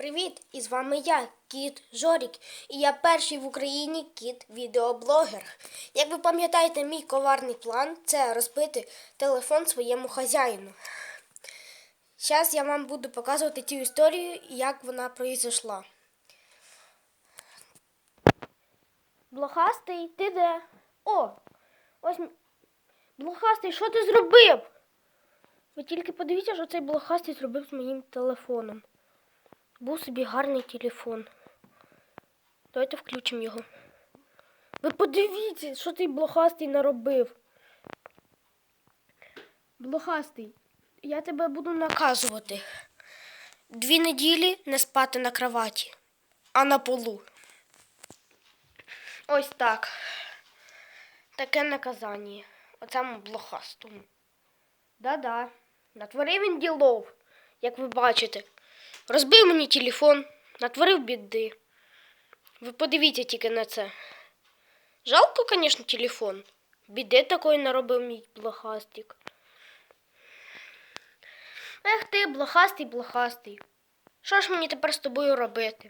привіт! І з вами я, Кіт Жорік. І я перший в Україні кіт-відеоблогер. Як ви пам'ятаєте, мій коварний план це розбити телефон своєму хазяїну. Зараз я вам буду показувати цю історію, як вона произошла. Блохастий, ти де? О! Ось. Блохастий, що ти зробив? Ви тільки подивіться, що цей блохастий зробив з моїм телефоном. Був собі гарний телефон. Давайте включимо його. Ви подивіться, що цей блохастий наробив. Блохастий, я тебе буду наказувати. Дві неділі не спати на кроваті, а на полу. Ось так. Таке наказання. Оцьому блохастому. Да-да. Натворив він ділов, як ви бачите. Розбив мені телефон, натворив біди. Ви подивіться тільки на це. Жалко, звісно, телефон. Біди такої наробив мій блохастик. Ех ти, блохастий, блохастий. Що ж мені тепер з тобою робити?